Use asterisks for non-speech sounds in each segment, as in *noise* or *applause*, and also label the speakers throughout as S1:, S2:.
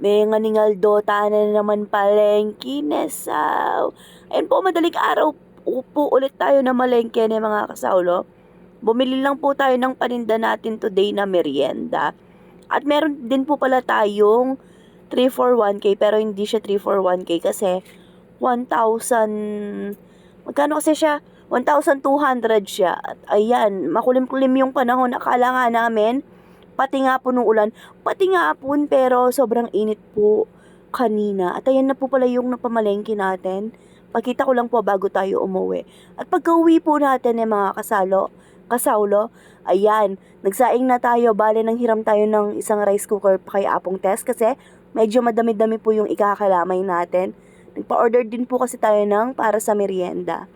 S1: May nganingaldo, na naman palengke, nesaw. Ayun po, madaling araw po ulit tayo na malengke ni mga kasaulo. Bumili lang po tayo ng paninda natin today na merienda. At meron din po pala tayong 341k pero hindi siya 341k kasi 1,000 magkano kasi siya 1,200 siya at ayan makulim-kulim yung panahon akala nga namin pati nga po nung ulan pati nga po pero sobrang init po kanina. At ayan na po pala yung napamalengke natin. Pakita ko lang po bago tayo umuwi. At pagka uwi po natin eh mga kasalo kasaulo ayan nagsaing na tayo. Bale nang hiram tayo ng isang rice cooker pa kay Apong Test kasi medyo madami-dami po yung ikakalamay natin. Nagpa-order din po kasi tayo ng para sa merienda.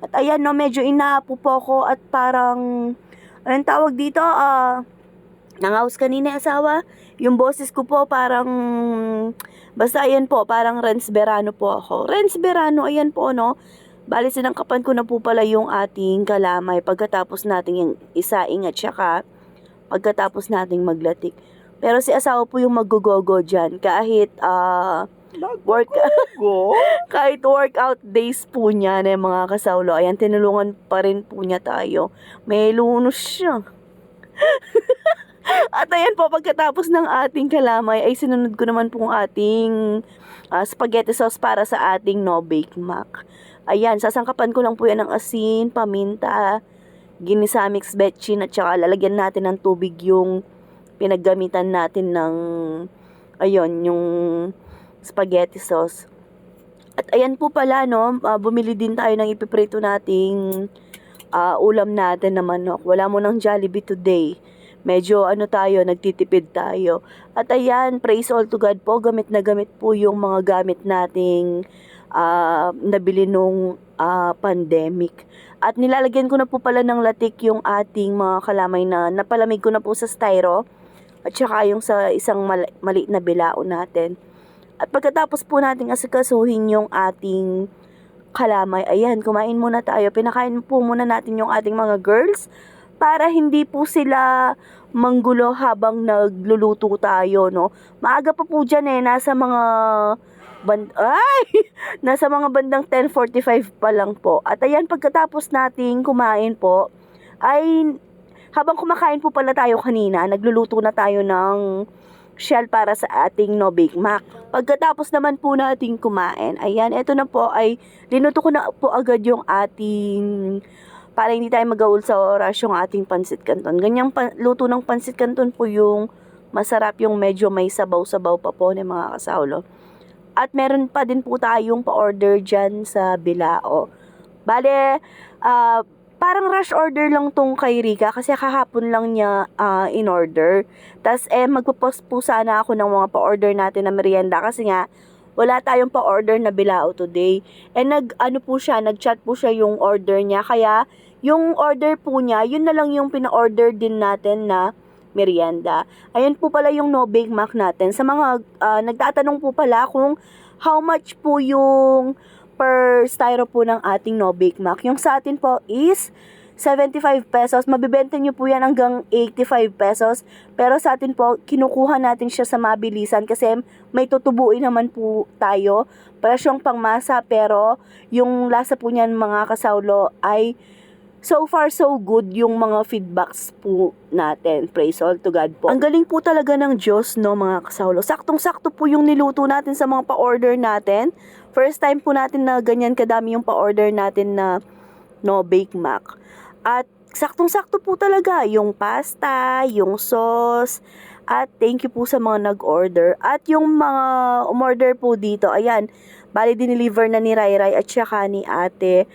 S1: At ayan no, medyo inaapo po ako at parang, anong tawag dito, ah, uh, nangaus kanina asawa. Yung boses ko po parang, basta ayan po, parang Renz Berano po ako. Renz Berano, ayan po no. Bali sinangkapan ko na po pala yung ating kalamay pagkatapos nating yung isaing at saka pagkatapos nating maglatik. Pero si asawa po yung maggogogo dyan kahit ah, uh, work *laughs* kahit workout days po niya na mga kasawlo, ayan, tinulungan pa rin po niya tayo. May lunos siya. *laughs* At ayan po, pagkatapos ng ating kalamay, ay sinunod ko naman pong ating uh, spaghetti sauce para sa ating no bake mac. Ayan, sasangkapan ko lang po yan ng asin, paminta, ginisa mix betchin, at saka lalagyan natin ng tubig yung pinaggamitan natin ng, ayun, yung spaghetti sauce. At ayan po pala, no, uh, bumili din tayo ng ipiprito nating uh, ulam natin na manok. Wala mo ng Jollibee today. Medyo ano tayo, nagtitipid tayo. At ayan, praise all to God po, gamit na gamit po yung mga gamit nating uh, nabili nung uh, pandemic. At nilalagyan ko na po pala ng latik yung ating mga kalamay na napalamig ko na po sa styro. At saka yung sa isang mali- maliit na bilao natin. At pagkatapos po nating asikasuhin yung ating kalamay, ayan, kumain muna tayo. Pinakain po muna natin yung ating mga girls para hindi po sila manggulo habang nagluluto tayo, no? Maaga pa po dyan eh, nasa mga band ay *laughs* nasa mga bandang 10:45 pa lang po. At ayan pagkatapos nating kumain po ay habang kumakain po pala tayo kanina, nagluluto na tayo ng shell para sa ating no Big Mac. Pagkatapos naman po nating kumain, ayan, ito na po ay linuto ko na po agad yung ating para hindi tayo magaul sa oras yung ating pansit canton. Ganyang pan, luto ng pansit canton po yung masarap yung medyo may sabaw-sabaw pa po ni mga kasaulo. At meron pa din po tayong pa-order dyan sa Bilao. Bale, uh, parang rush order lang tong kay Rika kasi kahapon lang niya uh, in order. Tapos eh magpo-post po sana ako ng mga pa-order natin na merienda kasi nga wala tayong pa-order na bilao today. Eh nag ano po siya, nag-chat po siya yung order niya kaya yung order po niya, yun na lang yung pina-order din natin na merienda. Ayun po pala yung no bake mac natin. Sa mga uh, nagtatanong po pala kung how much po yung per styro po ng ating no bake mac. Yung sa atin po is 75 pesos. Mabibenta nyo po yan hanggang 85 pesos. Pero sa atin po, kinukuha natin siya sa mabilisan kasi may tutubuin naman po tayo. Presyong pangmasa pero yung lasa po niyan mga kasaulo ay so far so good yung mga feedbacks po natin. Praise all to God po. Ang galing po talaga ng Diyos, no mga kasaulo. Saktong-sakto po yung niluto natin sa mga pa-order natin. First time po natin na ganyan kadami yung pa-order natin na no bake mac. At saktong-sakto po talaga yung pasta, yung sauce, at thank you po sa mga nag-order. At yung mga umorder po dito, ayan, bali dineliver na ni Rai Rai at saka ni ate.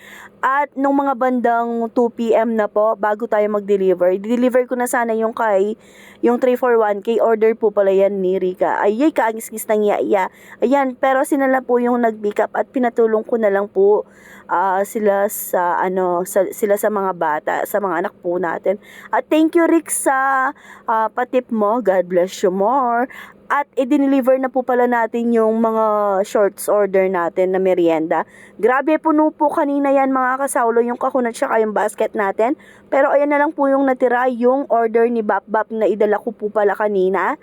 S1: At nung mga bandang 2pm na po, bago tayo mag-deliver, deliver ko na sana yung kay, yung 341, k order po pala yan ni Rika. Ay, ay, kaangis-ngis ng iya Ayan, pero sinala po yung nag-pick up at pinatulong ko na lang po uh, sila sa, ano, sa, sila sa mga bata, sa mga anak po natin. At thank you Rick sa uh, patip mo. God bless you more. At i-deliver na po pala natin yung mga shorts order natin na merienda. Grabe puno po kanina yan mga kasaulo yung kahon at saka yung basket natin. Pero ayan na lang po yung natira yung order ni Bap Bap na idala ko po pala kanina.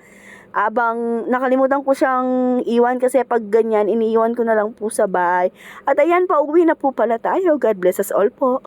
S1: abang nakalimutan ko siyang iwan kasi pag ganyan, iniiwan ko na lang po sa bahay. At ayan, pauwi na po pala tayo. God bless us all po.